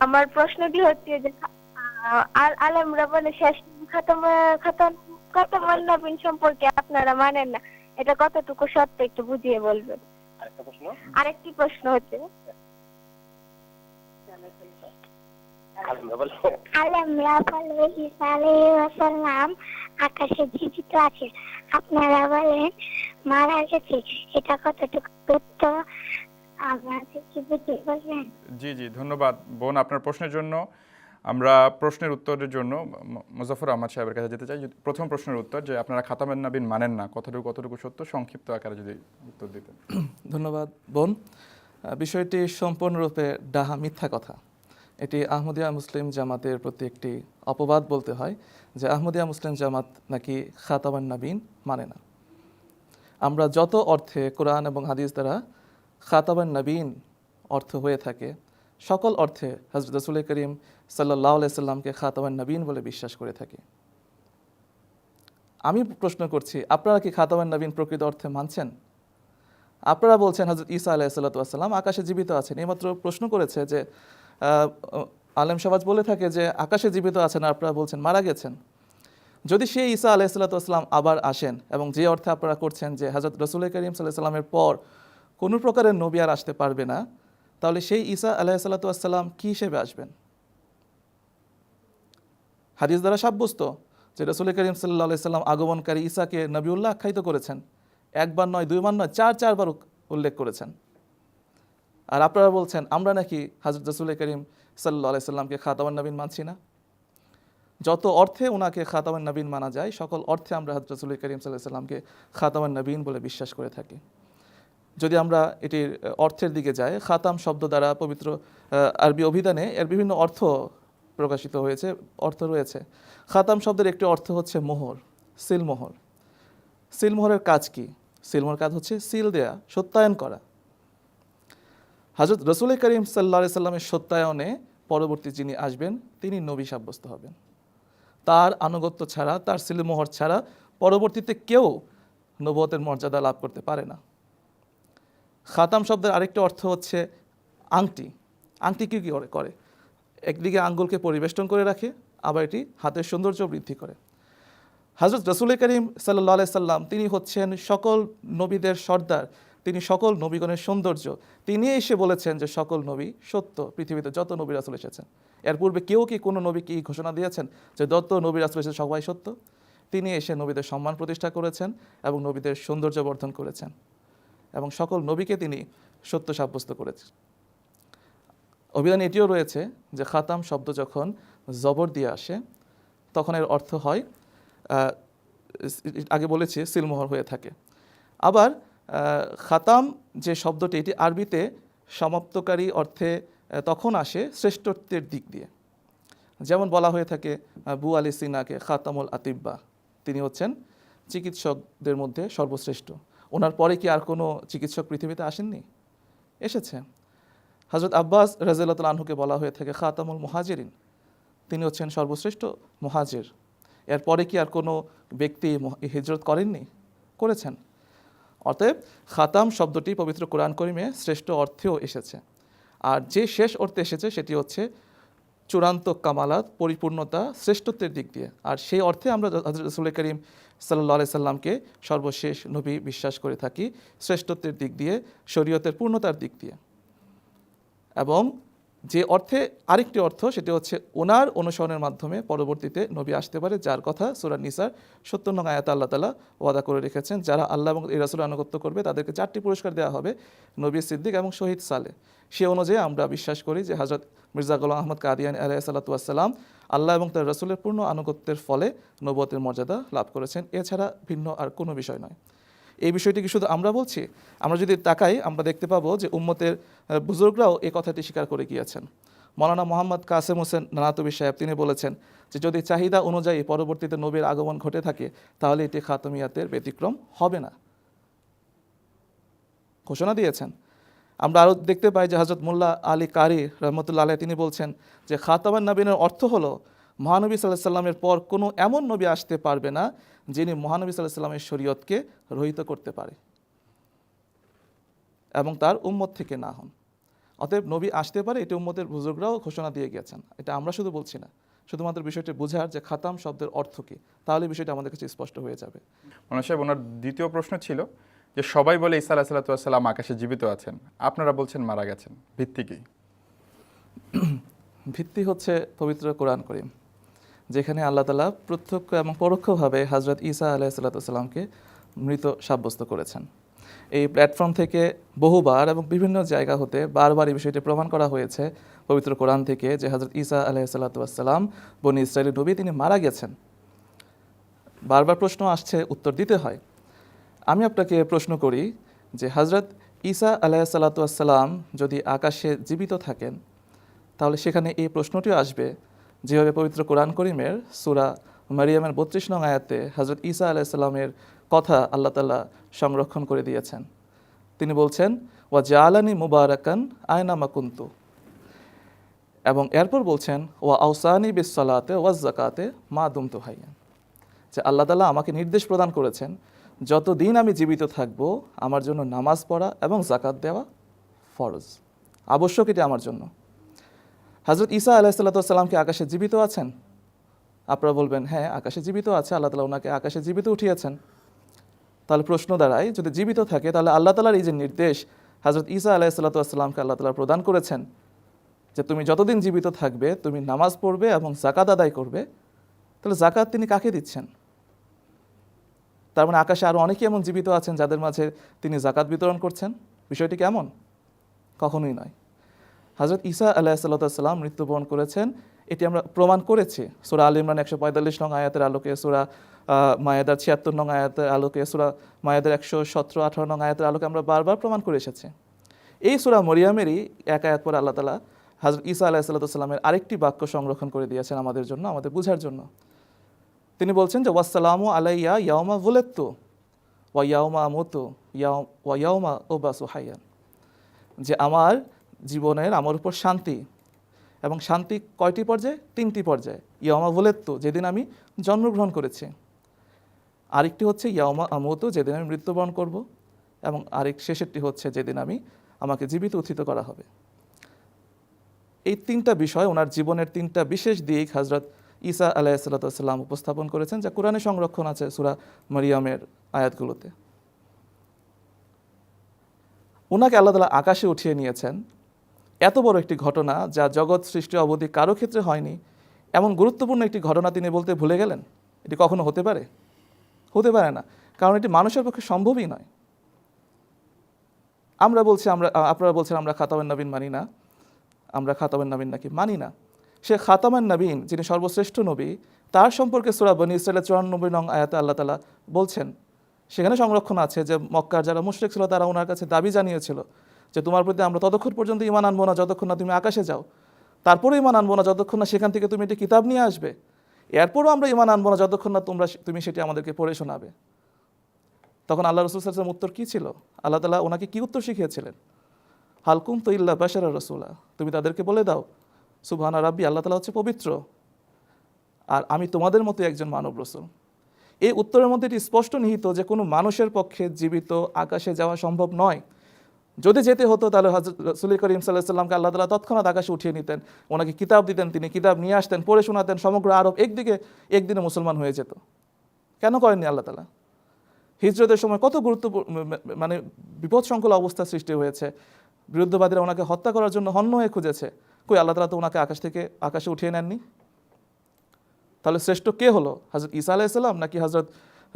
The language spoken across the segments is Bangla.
আমার প্রশ্নটি হচ্ছে যে আল আলমরা বলে শেষ খতম খতম খতম নবীন সম্পর্কে আপনারা মানেন না। এটা কতটুকু সত্য একটু বুঝিয়ে বলবেন। আরেকটি প্রশ্ন? হচ্ছে আলমরা বলে ঈসা আলাইহিসসালাম আকাশে জীবিত আছে। আপনারা বলেন মারা গেছে। এটা কতটুকু সত্য? জি জি ধন্যবাদ। বোন আপনার প্রশ্নের জন্য আমরা প্রশ্নের উত্তরের জন্য মুজাফর আহমদ সাহেবের কাছে যেতে চাই। প্রথম প্রশ্নের উত্তর যে আপনারা খাতামের নাবিন মানেন না কতটুকু কতটুকু সত্য সংক্ষিপ্ত আকারে যদি উত্তর দিতেন। ধন্যবাদ বোন। বিষয়টি সম্পূর্ণরূপে ডাহা মিথ্যা কথা। এটি আহমদিয়া মুসলিম জামাতের প্রতি একটি অপবাদ বলতে হয় যে আহমদিয়া মুসলিম জামাত নাকি খাতাবান নাবিন মানে না। আমরা যত অর্থে কোরআন এবং হাদিস দ্বারা খাতাবান নবীন অর্থ হয়ে থাকে। সকল অর্থে হজরত রসুল করিম সাল্লাহ সাল্লামকে খাতাবান নবীন বলে বিশ্বাস করে থাকি। আমি প্রশ্ন করছি, আপনারা কি খাতাবান নবীন প্রকৃত অর্থে মানছেন? আপনারা বলছেন হজরত ঈসা আলাইসাল্লাম আকাশে জীবিত আছেন। এইমাত্র প্রশ্ন করেছে যে আলেম সমাজ বলে থাকে যে, আকাশে জীবিত আছেন আপনারা বলছেন মারা গেছেন। যদি সেই ঈসা আলাইসাল্লাম আবার আসেন এবং যে অর্থে আপনারা করছেন যে হজরত রসুল করিম সাল্লাহ সাল্লামের পর কোনো প্রকারের নবী আর আসতে পারবে না, তাহলে সেই ঈসা আলাইসাল্লাম কী হিসেবে আসবেন? হাদিস দ্বারা সাব্যস্ত যে রসুল করিম সাল্লাহ সাল্লাম আগমনকারী ঈসাকে নবীউল্লাহ আখ্যায়িত করেছেন। একবার নয় দুইবার নয়, চার, চারবার উল্লেখ করেছেন। আর আপনারা বলছেন, আমরা নাকি হাজরত রসুল করিম সাল্লাহ সাল্লামকে খাতামান নবীন মানছি না? যত অর্থে ওনাকে খাতামান নবীন মানা যায়, সকল অর্থে আমরা হাজরত রসুল করিম সাল্লাহ সাল্লামকে খাতামান নবীন বলে বিশ্বাস করে থাকি। যদি আমরা এটির অর্থের দিকে যাই, খাতাম শব্দ দ্বারা পবিত্র আরবি অভিধানে এর বিভিন্ন অর্থ প্রকাশিত হয়েছে, অর্থ রয়েছে। খাতাম শব্দের একটি অর্থ হচ্ছে মোহর সিলমোহর সিলমোহরের কাজ কি? সিলমোহর কাজ হচ্ছে সিল দেয়া, সত্যায়ন করা। হজরত রসুল করিম সাল্লা সাল্লামের সত্যায়নে পরবর্তী যিনি আসবেন, তিনি নবী সাব্যস্ত হবেন। তার আনুগত্য ছাড়া, তার সিলমোহর ছাড়া পরবর্তীতে কেউ নবতের মর্যাদা লাভ করতে পারে না। খাতাম শব্দের আরেকটা অর্থ হচ্ছে আংটি। আংটি কী কী করে? একদিকে আঙ্গুলকে পরিবেষ্টন করে রাখে, আবার এটি হাতের সৌন্দর্য বৃদ্ধি করে। হজরত রসুল করিম সাল্লাহ সাল্লাম, তিনি হচ্ছেন সকল নবীদের সর্দার, তিনি সকল নবীগণের সৌন্দর্য। তিনি এসে বলেছেন যে সকল নবী সত্য, পৃথিবীতে যত নবী রাসুল এসেছেন। এর পূর্বে কেউ কি কোনো নবী কি ঘোষণা দিয়েছেন যে যত নবী রাসুল এসেছে সবাই সত্য? তিনি এসে নবীদের সম্মান প্রতিষ্ঠা করেছেন এবং নবীদের সৌন্দর্য বর্ধন করেছেন। এবং সকল নবীকে তিনি সত্য সাব্যস্ত করেছেন। অভিধানে এটিও রয়েছে যে খাতাম শব্দ যখন জবর দিয়ে আসে, তখন এর অর্থ হয় আগে বলেছি সিলমোহর হয়ে থাকে। আবার খাতাম যে শব্দটি, এটি আরবিতে সমাপ্তকারী অর্থে তখন আসে শ্রেষ্ঠত্বের দিক দিয়ে। যেমন বলা হয়ে থাকে বু আলী সিনাকে খাতামুল আতিব্বা। তিনি হচ্ছেন চিকিৎসকদের মধ্যে সর্বশ্রেষ্ঠ। ওনার পরে কি আর কোনো চিকিৎসক পৃথিবীতে আসেননি? এসেছে। হজরত আব্বাস রাজিয়াল আনহুকে বলা হয়ে থাকে খাতামুল মুহাজিরিন। তিনি হচ্ছেন সর্বশ্রেষ্ঠ মুহাজির। এরপরে কি আর কোনো ব্যক্তি হিজরত করেননি? করেছেন। অতএব খাতাম শব্দটি পবিত্র কোরআন করিমে শ্রেষ্ঠ অর্থেও এসেছে। আর যে শেষ অর্থে এসেছে সেটি হচ্ছে চূড়ান্ত কামালাত, পরিপূর্ণতা, শ্রেষ্ঠত্বের দিক দিয়ে। আর সেই অর্থে আমরা রসুল করিম সাল্লাহ আলি সাল্লামকে সর্বশেষ নবী বিশ্বাস করে থাকি, শ্রেষ্ঠত্বের দিক দিয়ে, শরীয়তের পূর্ণতার দিক দিয়ে। এবং যে অর্থে আরেকটি অর্থ, সেটি হচ্ছে ওনার অনুসরণের মাধ্যমে পরবর্তীতে নবী আসতে পারে, যার কথা সুরা নিসার সত্তর আয়াত আল্লাহ তালা ওয়াদা করে রেখেছেন। যারা আল্লাহ এবং এই রাসুল আনুগত্য করবে, তাদেরকে চারটি পুরস্কার দেওয়া হবে, নবী সিদ্দিক এবং শহীদ সালে। সে অনুযায়ী আমরা বিশ্বাস করি যে হজরত মির্জা গোলাম আহমদ কাদিয়ান আলাহ আল্লাহ এবং তার রসুলের পূর্ণ আনুগত্যের ফলে নবতের মর্যাদা লাভ করেছেন। এছাড়া ভিন্ন আর কোনো বিষয় নয়। এই বিষয়টি কি শুধু আমরা বলছি, আমরা যদি তাকাই, আমরা দেখতে পাবো যে উম্মতের বুজুর্গরাও এই কথাটি স্বীকার করে গিয়েছেন। মৌলানা মোহাম্মদ কাসেম হোসেন নানাতবি সাহেব, তিনি বলেছেন যে, যদি চাহিদা অনুযায়ী পরবর্তীতে নবীর আগমন ঘটে থাকে, তাহলে এটি খাতমিয়াতের ব্যতিক্রম হবে না। ঘোষণা দিয়েছেন। আমরা আরও দেখতে পাই যে হজরত মোল্লা আলী কারি রহমতুল্লা আলাই তিনি বলছেন যে, খাতামান নবীনের অর্থ হলো মহানবী সাল্লাহ সাল্লামের পর কোনো এমন নবী আসতে পারবে না যিনি মহানবী সাল্লাহ সাল্লামের শরীয়তকে রহিত করতে পারে এবং তার উম্মত থেকে না হন। অতএব নবী আসতে পারে এটি উম্মতের বুজুর্গরাও ঘোষণা দিয়ে গেছেন এটা আমরা শুধু বলছি না শুধুমাত্র বিষয়টি বোঝার যে খাতাম শব্দের অর্থ কী তাহলে বিষয়টা আমাদের কাছে স্পষ্ট হয়ে যাবে। মনে সাহেব ওনার দ্বিতীয় প্রশ্ন ছিল যে সবাই বলে ঈসা আলাহ সাল্লাম আকাশে জীবিত আছেন আপনারা বলছেন মারা গেছেন ভিত্তি কি? ভিত্তি হচ্ছে পবিত্র কোরআন করিম। যেখানে আল্লাহ তালা প্রত্যক্ষ এবং পরোক্ষভাবে হজরত ঈসা আলাইসাল্লাতামকে মৃত সাব্যস্ত করেছেন। এই প্ল্যাটফর্ম থেকে বহুবার এবং বিভিন্ন জায়গা হতে বারবার এই বিষয়টি প্রমাণ করা হয়েছে পবিত্র কোরআন থেকে যে হজরত ঈসা আলাইসাল্লাতাম বনি ইসরায়েলের নবী, তিনি মারা গেছেন। বারবার প্রশ্ন আসছে, উত্তর দিতে হয়। আমি আপনাকে প্রশ্ন করি যে হজরত ঈসা আলাহ আলাইসাল্লাতাম যদি আকাশে জীবিত থাকেন, তাহলে সেখানে এই প্রশ্নটিও আসবে যেভাবে পবিত্র কোরআন করিমের সুরা মারিয়ামের বত্রিশ নং আয়াতে হজরত ঈসা আলাইসাল্লামের কথা আল্লাহ তাল্লাহ সংরক্ষণ করে দিয়েছেন। তিনি বলছেন, ওয়া জালানি মুবারাকান আয়না মাকুন্তু এবং এরপর বলছেন, ওয়া আউসানি বিসলাতে ওয়া জাকাতে মা দুমতু হাইয়ান। যে আল্লাহ তালা আমাকে নির্দেশ প্রদান করেছেন, যতদিন আমি জীবিত থাকব, আমার জন্য নামাজ পড়া এবং জাকাত দেওয়া ফরজ। আবশ্যক এটি আমার জন্য। হজরত ঈসা আলাহিসাল্লাতামকে আকাশে জীবিত আছেন? আপনারা বলবেন হ্যাঁ আকাশে জীবিত আছে, আল্লাহ তালা ওনাকে আকাশে জীবিত উঠিয়েছেন। তাহলে প্রশ্ন দাঁড়ায়, যদি জীবিত থাকে, তাহলে আল্লাহ তালার এই যে নির্দেশ হজরত ঈসা আলাহিসাল্লাতামকে আল্লাহ তালা প্রদান করেছেন, যে তুমি যতদিন জীবিত থাকবে, তুমি নামাজ পড়বে এবং জাকাত আদায় করবে, তাহলে জাকাত তিনি কাকে দিচ্ছেন? তার মানে আকাশে আরও অনেকেই এমন জীবিত আছেন যাদের মাঝে তিনি জাকাত বিতরণ করছেন। বিষয়টি কেমন? কখনোই নয়। হজরত ঈসা আল্লাহ সাল্লাম মৃত্যুবরণ করেছেন। এটি আমরা প্রমাণ করেছি। সুরা আল ইমরান একশো পঁয়তাল্লিশ নং আয়াতের আলোকে, সুরা মায়াদার ছিয়াত্তর নং আয়াতের আলোকে, সুরা মায়াদার একশো সতেরো, আঠারো নং আয়াতের আলোকে আমরা বারবার প্রমাণ করে এসেছি। এই সুরা মরিয়ামেরই এক আয়াত পরে আল্লাহ তালা হজরত ঈসা আলাহ সাল্লামের আরেকটি বাক্য সংরক্ষণ করে দিয়েছেন আমাদের জন্য, আমাদের বুঝার জন্য। তিনি বলছেন যে ওয়াসালামু আলাইয়া ইয়াউমা বুলেত্তু ওয়া ইয়াউমা ওয়া ইয়াউমা ওবাসু হাইয়ান। যে, আমার জীবনের আমার উপর শান্তি। এবং শান্তি কয়টি পর্যায়ে? তিনটি পর্যায়ে। ইয়ামা বুলেত্তু যেদিন আমি জন্মগ্রহণ করেছি। আরেকটি হচ্ছে ইয়ামা আমতু, যেদিন আমি মৃত্যুবরণ করব। এবং আরেক শেষেরটি হচ্ছে যেদিন আমি আমাকে জীবিত উত্থিত করা হবে। এই তিনটা বিষয় ওনার জীবনের তিনটা বিশেষ দিক হজরত ঈসা আলাইসাল্লাম উপস্থাপন করেছেন, যা কোরআনে সংরক্ষণ আছে সুরা মারিয়ামের আয়াতগুলোতে। ওনাকে আল্লাহ তালা আকাশে উঠিয়ে নিয়েছেন। এত বড় একটি ঘটনা যা জগৎ সৃষ্টি অবধি কারও ক্ষেত্রে হয়নি, এমন গুরুত্বপূর্ণ একটি ঘটনা তিনি বলতে ভুলে গেলেন? এটি কখনো হতে পারে? হতে পারে না, কারণ এটি মানুষের পক্ষে সম্ভবই নয়। আমরা বলছি আমরা আপনারা বলছেন আমরা খাতাবেন নবীন মানি না। আমরা খাতাবেন নবীন নাকি মানি না। সে খাতামান নবীন, যিনি সর্বশ্রেষ্ঠ নবী, তার সম্পর্কে সুরা বনি ইসরায়েলের চুরানব্বই নং আয়াতে আল্লাহ তালা বলছেন, সেখানে সংরক্ষণ আছে যে মক্কার যারা মুশরিক ছিল তারা ওনার কাছে দাবি জানিয়েছিল যে তোমার প্রতি আমরা ততক্ষণ পর্যন্ত ইমান আনব না যতক্ষণ না তুমি আকাশে যাও। তারপরে ইমান আনব না যতক্ষণ না সেখান থেকে তুমি একটি কিতাব নিয়ে আসবে। এরপরও আমরা ইমান আনব না যতক্ষণ না তোমরা তুমি সেটি আমাদেরকে পড়ে শোনাবে। তখন আল্লাহ রসুল সাল্লাম উত্তর কী ছিল? আল্লাহ তালা ওনাকে কী উত্তর শিখিয়েছিলেন? হালকুম তো ইল্লা বাসারা রসুলা। তুমি তাদেরকে বলে দাও, সুবহানা রাব্বি, আল্লাহ তালা হচ্ছে পবিত্র। আর আমি তোমাদের মতো একজন মানব রসুল। এই উত্তরের মধ্যে এটি স্পষ্ট নিহিত যে কোনো মানুষের পক্ষে জীবিত আকাশে যাওয়া সম্ভব নয়। যদি যেতে হতো, তাহলে হজরত রসুল করিম সাল্লাহ সাল্লামকে আল্লাহ তালা তৎক্ষণাৎ আকাশে উঠিয়ে নিতেন। ওনাকে কিতাব দিতেন, তিনি কিতাব নিয়ে আসতেন, পড়ে শোনাতেন, সমগ্র আরব একদিকে একদিনে মুসলমান হয়ে যেত। কেন করেননি আল্লাহ তালা হিজরতের সময় কত গুরুত্বপূর্ণ মানে বিপদসংকুল অবস্থা সৃষ্টি হয়েছে। বিরুদ্ধবাদীরা ওনাকে হত্যা করার জন্য হন্য হয়ে খুঁজেছে। কই, আল্লাহ তালা তো ওনাকে আকাশ থেকে, আকাশে উঠিয়ে নেননি? তাহলে শ্রেষ্ঠ কে হলো? হজরত ইসা আলাইসাল্লাম নাকি হজরত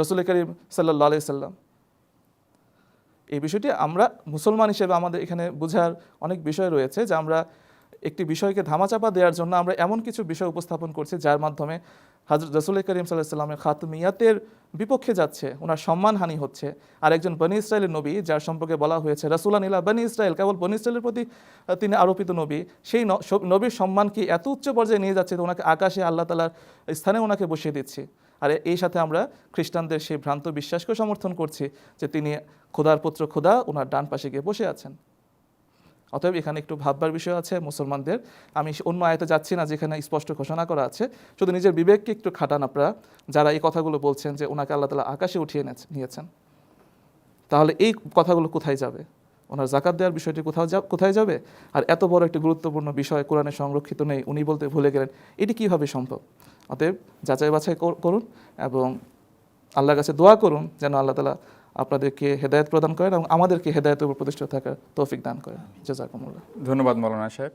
রসুল করিম সাল্লাহ আলাইসাল্লাম এই বিষয়টি আমরা মুসলমান হিসেবে আমাদের এখানে বোঝার অনেক বিষয় রয়েছে যে আমরা একটি বিষয়কে ধামাচাপা দেওয়ার জন্য আমরা এমন কিছু বিষয় উপস্থাপন করছি যার মাধ্যমে হাজরত রসুল করিম সাল্লাহ সাল্লামের খাতমিয়াতের বিপক্ষে যাচ্ছে ওনার সম্মানহানি হচ্ছে। আর একজন বনি ইসরায়েলের নবী, যার সম্পর্কে বলা হয়েছে রসুল্লাহ নীলা বনি ইসরায়েল কেবল বনি ইসরায়েলের প্রতি তিনি আরোপিত নবী, সেই নবীর সম্মানকে এত উচ্চ পর্যায়ে নিয়ে যাচ্ছে ওনাকে আকাশে আল্লাহ তালার স্থানে ওনাকে বসিয়ে দিচ্ছি? আর এই সাথে আমরা খ্রিস্টানদের সেই ভ্রান্ত বিশ্বাসকেও সমর্থন করছি যে তিনি খোদার পুত্র খোদা ওনার ডান পাশে গিয়ে বসে আছেন। অতএব এখানে একটু ভাববার বিষয় আছে মুসলমানদের। আমি অন্য আয়তে যাচ্ছি না যেখানে স্পষ্ট ঘোষণা করা আছে। শুধু নিজের বিবেককে একটু খাটান আপনারা। যারা এই কথাগুলো বলছেন যে ওনাকে আল্লাহ তালা আকাশে উঠিয়ে নিয়েছেন। তাহলে এই কথাগুলো কোথায় যাবে? ওনার জাকাত দেওয়ার বিষয়টি কোথাও যা কোথায় যাবে? আর এত বড় একটি গুরুত্বপূর্ণ বিষয় কোরআনে সংরক্ষিত নেই উনি বলতে ভুলে গেলেন এটি কীভাবে সম্ভব? অতএব যাচাই বাছাই করুন এবং আল্লাহর কাছে দোয়া করুন যেন আল্লাহ তালা আপনাদেরকে হেদায়ত প্রদান করেন এবং আমাদেরকে হেদায়তের উপর প্রতিষ্ঠিত থাকার তৌফিক দান করেন। জাজাকুমুল্লাহ। ধন্যবাদ মৌলানা সাহেব।